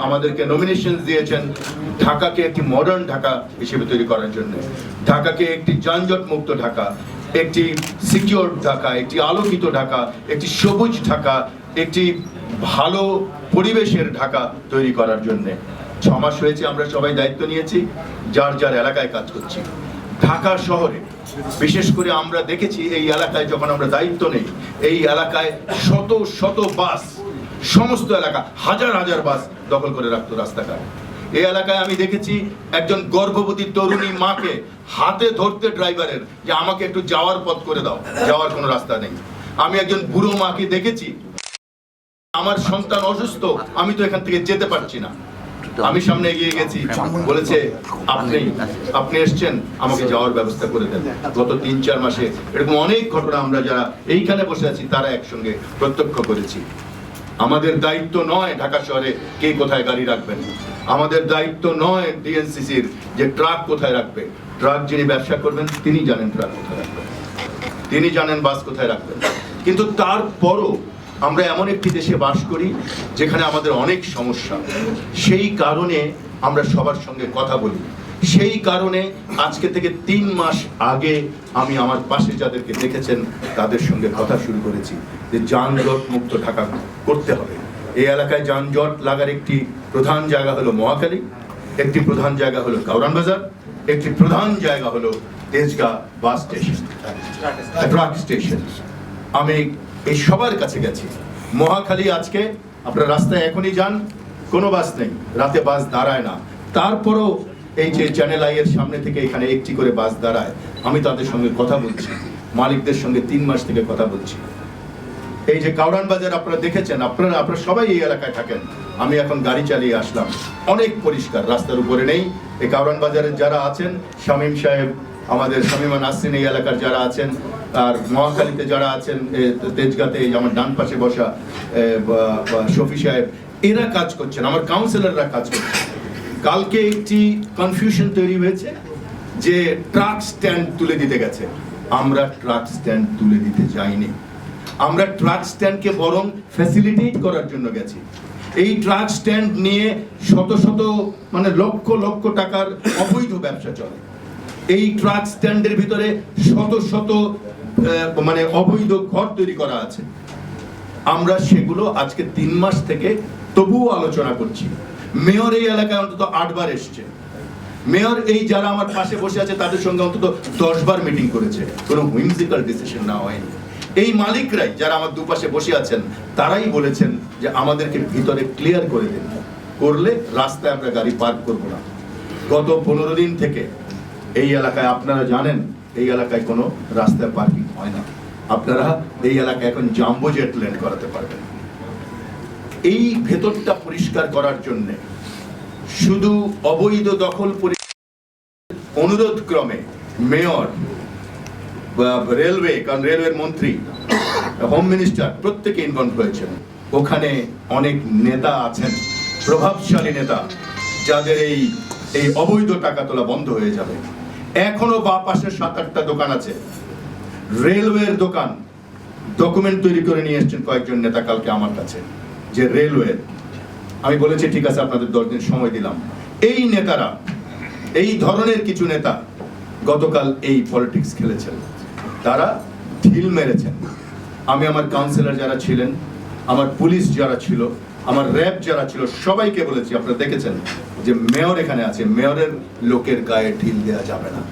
আমাদেরকে নমিনেশন দিয়েছেন ঢাকাকে একটি মডার্ন ঢাকা হিসেবে তৈরি করার জন্য। ঢাকাকে একটি যানজট মুক্ত ঢাকা, একটি সিকিউর ঢাকা, একটি আলোকিত ঢাকা, একটি সবুজ ঢাকা, একটি ভালো পরিবেশের ঢাকা তৈরি করার জন্য। ছ মাস হয়েছে আমরা সবাই দায়িত্ব নিয়েছি, যার যার এলাকায় কাজ করছি। ঢাকা শহরে, বিশেষ করে আমরা দেখেছি এই এলাকায় যখন আমরা দায়িত্ব নেই, এই এলাকায় শত শত বাস সমস্ত এলাকা হাজার হাজার বাস দখল করে রাখতো রাস্তাঘাট। এই এলাকায় আমি দেখেছি একজন গর্ভবতী তরুণী মাকে হাতে ধরতে ড্রাইভারের যে আমাকে একটু যাওয়ার পথ করে দাও, যাওয়ার কোনো রাস্তা নেই। আমি একজন বুড়ো মাকে দেখেছি, আমার সন্তান অসুস্থ, আমি তো এখান থেকে যেতে পারছি না। আমি সামনে এগিয়ে গেছি, বলেছে, আপনি আপনি এসছেন, আমাকে যাওয়ার ব্যবস্থা করে দেন। গত তিন, চার মাসে এরকম অনেক ঘটনা আমরা যারা এইখানে বসে আছি, তারা একসঙ্গে প্রত্যক্ষ করেছি। আমাদের দায়িত্ব নয় ঢাকা শহরে কে কোথায় গাড়ি রাখবেন। আমাদের দায়িত্ব নয় ডিএনসিসির যে ট্রাক কোথায় রাখবে। ট্রাক যিনি ব্যবসা করবেন, তিনি জানেন ট্রাক কোথায় রাখবেন। তিনি জানেন বাস কোথায় রাখবেন। কিন্তু তারপরও আমরা এমন একটি দেশে বাস করি, যেখানে আমাদের অনেক সমস্যা। সেই কারণে আমরা সবার সঙ্গে কথা বলি। সেই কারণে আজকে থেকে তিন মাস আগে আমি আমার পাশে যাদেরকে দেখেছেন, তাদের সঙ্গে কথা শুরু করেছি যে যানজট মুক্ত ঢাকা করতে হবে। এই এলাকায় যানজট লাগার একটি প্রধান জায়গা হলো মহাখালী, একটি প্রধান জায়গা হলো কাউরান বাজার, একটি প্রধান জায়গা হলো Tejgaon bus station. Truck station. আমি এই সবার কাছে গেছি। মহাখালী আজকে আপনার রাস্তায় এখনই যান, কোনো বাস নেই, রাতে বাস দাঁড়ায় না। তারপরও এই যে চ্যানেল আই এর সামনে থেকে এখানে একটি করে বাস দাঁড়ায়, আমি তাদের সঙ্গে কথা বলছি। মালিকদের সঙ্গে তিন মাস থেকে কথা বলছি। এই যে কাউরান বাজার আপনারা দেখেছেন, আপনারা আপনারা সবাই এই এলাকায় থাকেন। আমি এখন গাড়ি চালিয়ে আসলাম। অনেক পরিষ্কার, রাস্তার উপরে নেই। এই কাউরান বাজারের যারা আছেন, শামীম সাহেব, আমাদের শামীমা নাসরিন এই এলাকার যারা আছেন, আর মহাখালীতে যারা আছেন তেজগাঁতে আমার ডান পাশে বসা শফি সাহেব, এরা কাজ করছেন, আমার কাউন্সিলররা কাজ করছেন। কালকে একটি কনফিউশন তৈরি হয়েছে যে ট্রাক স্ট্যান্ড তুলে দিতে গেছে। আমরা ট্রাক স্ট্যান্ড তুলে দিতে যাইনি। আমরা ট্রাক স্ট্যান্ডকে বরং ফ্যাসিলিটেট করার জন্য গেছি। এই ট্রাক স্ট্যান্ড নিয়ে শত শত মানে লক্ষ লক্ষ টাকার অবৈধ ব্যবসা চলে। এই ট্রাক স্ট্যান্ডের ভিতরে শত শত মানে অবৈধ ঘর তৈরি করা আছে। আমরা সেগুলো আজকে তিন মাস থেকে তবুও আলোচনা করছি। মেয়র এই এলাকায় অন্তত আটবার এসছে। মেয়র এই যারা আমার পাশে বসে আছে, তাদের সঙ্গে অন্তত দশবার মিটিং করেছে। কোনো হুইমজিক্যাল ডিসিশন না হয়নি। এই মালিকরাই যারা আমার দুপাশে বসে আছেন, তারাই বলেছেন যে আমাদেরকে ভিতরে ক্লিয়ার করে দিন। করলে রাস্তায় আমরা গাড়ি পার্ক করব না। গত পনেরো দিন থেকে এই এলাকায় আপনারা জানেন, এই এলাকায় কোনো রাস্তায় পার্কিং হয় না। আপনারা এই এলাকায় এখন জাম্বো জেট ল্যান্ড করাতে পারবেন। এই ভেতরটা পরিষ্কার করার জন্য শুধু অবৈধ দখল অনুরোধ ক্রমে মেয়র রেলওয়ে, কারণ রেলওয়ের মন্ত্রী, হোম মিনিস্টার প্রত্যেকে ইনভলভ হয়েছেন। ওখানে অনেক নেতা আছেন, প্রভাবশালী নেতা, যাদের এই এই অবৈধ টাকা তোলা বন্ধ হয়ে যাবে। এখনও বা পাশে সাত আটটা দোকান আছে। রেলওয়ের দোকান ডকুমেন্ট তৈরি করে নিয়ে এসেছেন কয়েকজন নেতা কালকে আমার কাছে। যে রেলওয়ের আমি বলেছি, ঠিক আছে, আপনাদের দশ দিন সময় দিলাম। এই নেতারা, এই ধরনের কিছু নেতা গতকাল এই পলিটিক্স খেলেছেন। তারা ঢিল মেরেছেন। আমি আমার কাউন্সিলর যারা ছিলেন, আমার পুলিশ যারা ছিল, আমার র্যাব যারা ছিল, সবাইকে বলেছি, আপনারা দেখেছেন যে মেয়র এখানে আছে মেয়রের লোকের গায়ে ঢিল দেওয়া যাবে না।